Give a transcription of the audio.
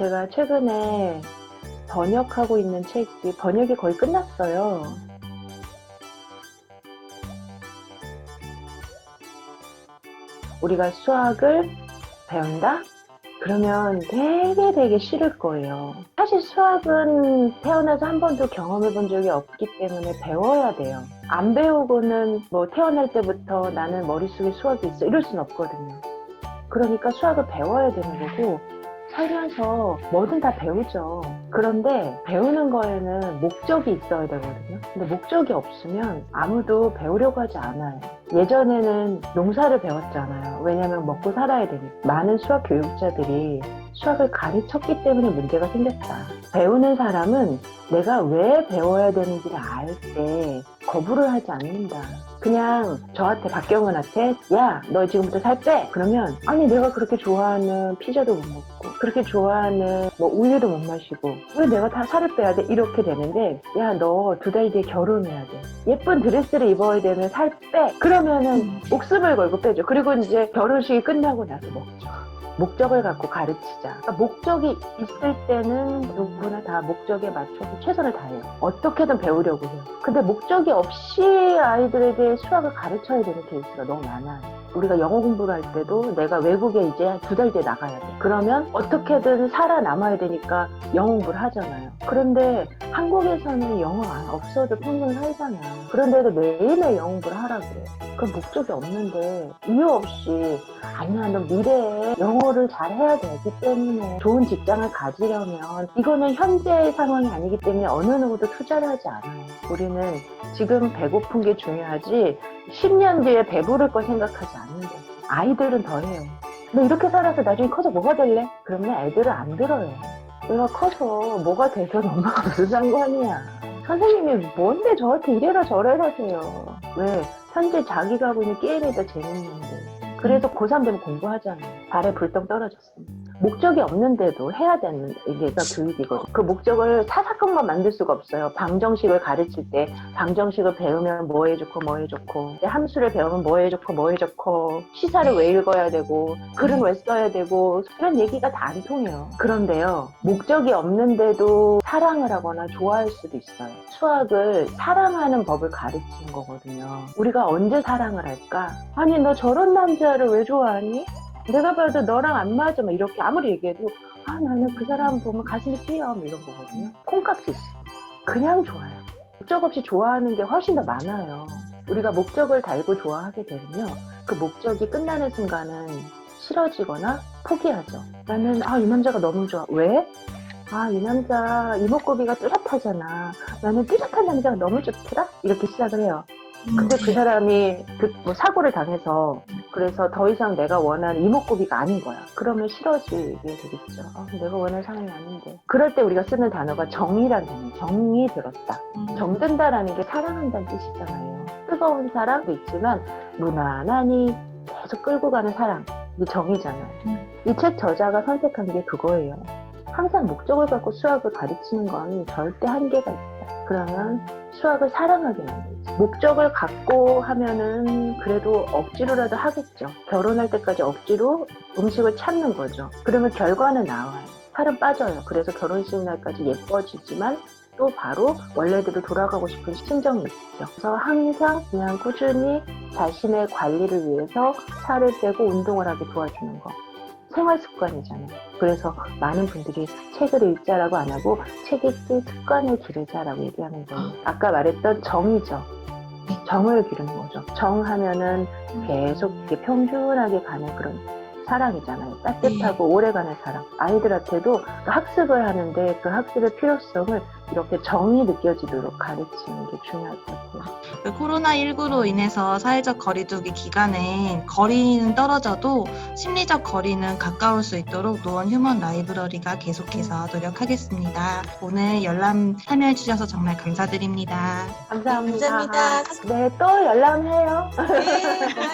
제가 최근에 번역하고 있는 책이 번역이 거의 끝났어요. 우리가 수학을 배운다? 그러면 되게 되게 싫을 거예요. 사실 수학은 태어나서 한 번도 경험해 본 적이 없기 때문에 배워야 돼요. 안 배우고는 뭐 태어날 때부터 나는 머릿속에 수학이 있어 이럴 순 없거든요. 그러니까 수학을 배워야 되는 거고 살면서 뭐든 다 배우죠. 그런데 배우는 거에는 목적이 있어야 되거든요. 근데 목적이 없으면 아무도 배우려고 하지 않아요. 예전에는 농사를 배웠잖아요. 왜냐하면 먹고 살아야 되니까. 많은 수학 교육자들이 수학을 가르쳤기 때문에 문제가 생겼다. 배우는 사람은 내가 왜 배워야 되는지를 알 때 거부를 하지 않는다. 그냥 저한테 박경은한테 야 너 지금부터 살 빼. 그러면 아니 내가 그렇게 좋아하는 피자도 못 먹고 그렇게 좋아하는 뭐 우유도 못 마시고 왜 내가 다 살을 빼야 돼? 이렇게 되는데 야 너 두 달 뒤에 결혼해야 돼. 예쁜 드레스를 입어야 되면 살 빼. 그러면은 목숨을 걸고 빼죠. 그리고 이제 결혼식이 끝나고 나서 먹죠. 목적을 갖고 가르치자. 그러니까 목적이 있을 때는 누구나 다 목적에 맞춰서 최선을 다해요. 어떻게든 배우려고 해요. 근데 목적이 없이 아이들에게 수학을 가르쳐야 되는 케이스가 너무 많아요. 우리가 영어 공부를 할 때도 내가 외국에 이제 두 달 뒤에 나가야 돼. 그러면 어떻게든 살아남아야 되니까 영어 공부를 하잖아요. 그런데 한국에서는 영어 안 없어도 평생 살잖아. 그런데도 매일매일 영어 공부를 하라 그래. 그럼 목적이 없는데 이유 없이 아니야 너 미래에 영어를 잘 해야 되기 때문에 좋은 직장을 가지려면 이거는 현재의 상황이 아니기 때문에 어느 누구도 투자를 하지 않아요. 우리는 지금 배고픈 게 중요하지 10년 뒤에 배부를 거 생각하지 않는 거예요. 아이들은 더 해요. 너 이렇게 살아서 나중에 커서 뭐가 될래? 그러면 애들은 안 들어요. 내가 커서 뭐가 돼서 엄마가 무슨 상관이야. 선생님이 뭔데 저한테 이래라 저래라 하세요. 왜? 현재 자기가 하고 있는 게임이 더 재밌는데. 그래서 고3 되면 공부하잖아요. 발에 불똥 떨어졌습니다. 목적이 없는데도 해야 되는 게가 교육이거든요. 그 목적을 사사건건 만들 수가 없어요. 방정식을 가르칠 때 방정식을 배우면 뭐에 좋고 뭐에 좋고 함수를 배우면 뭐에 좋고 뭐에 좋고 시사를 왜 읽어야 되고 글은 왜 써야 되고 그런 얘기가 다 안 통해요. 그런데요. 목적이 없는데도 사랑을 하거나 좋아할 수도 있어요. 수학을 사랑하는 법을 가르치는 거거든요. 우리가 언제 사랑을 할까? 아니 너 저런 남자를 왜 좋아하니? 내가 봐도 너랑 안 맞아. 막 이렇게 아무리 얘기해도 아 나는 그 사람 보면 가슴이 뛰어. 뭐 이런 거거든요. 콩깍지 그냥 좋아요. 목적 없이 좋아하는 게 훨씬 더 많아요. 우리가 목적을 달고 좋아하게 되면요. 그 목적이 끝나는 순간은 싫어지거나 포기하죠. 나는 아 이 남자가 너무 좋아. 왜? 아 이 남자 이목구비가 뚜렷하잖아. 나는 뚜렷한 남자가 너무 좋더라? 이렇게 시작을 해요. 근데 그 사람이 그 뭐 사고를 당해서 그래서 더 이상 내가 원하는 이목구비가 아닌 거야. 그러면 싫어지게 되겠죠. 아, 내가 원하는 사람이 아닌데. 그럴 때 우리가 쓰는 단어가 정이라는 단어. 정이 들었다. 정든다라는 게 사랑한다는 뜻이잖아요. 뜨거운 사랑도 있지만 무난하니 계속 끌고 가는 사랑. 이게 정이잖아요. 이 책 저자가 선택한 게 그거예요. 항상 목적을 갖고 수학을 가르치는 건 절대 한계가 있다. 그러면 수학을 사랑하게 만들죠. 목적을 갖고 하면은 그래도 억지로라도 하겠죠. 결혼할 때까지 억지로 음식을 찾는 거죠. 그러면 결과는 나와요. 살은 빠져요. 그래서 결혼식 날까지 예뻐지지만 또 바로 원래대로 돌아가고 싶은 심정이 있죠. 그래서 항상 그냥 꾸준히 자신의 관리를 위해서 살을 빼고 운동을 하게 도와주는 거. 생활 습관이잖아요. 그래서 많은 분들이 책을 읽자라고 안 하고 책 읽기 습관을 기르자라고 얘기하는 거예요. 아까 말했던 정이죠. 정을 기르는 거죠. 정하면은 계속 이렇게 평균하게 가는 그런 사랑이잖아요. 따뜻하고 오래가는 사랑. 아이들한테도 그 학습을 하는데 그 학습의 필요성을 이렇게 정이 느껴지도록 가르치는 게 중요할 것 같아요. 그 코로나19로 인해서 사회적 거리두기 기간엔 거리는 떨어져도 심리적 거리는 가까울 수 있도록 노원 휴먼 라이브러리가 계속해서 노력하겠습니다. 오늘 열람 참여해 주셔서 정말 감사드립니다. 감사합니다. 감사합니다. 네, 또 연락해요. 네.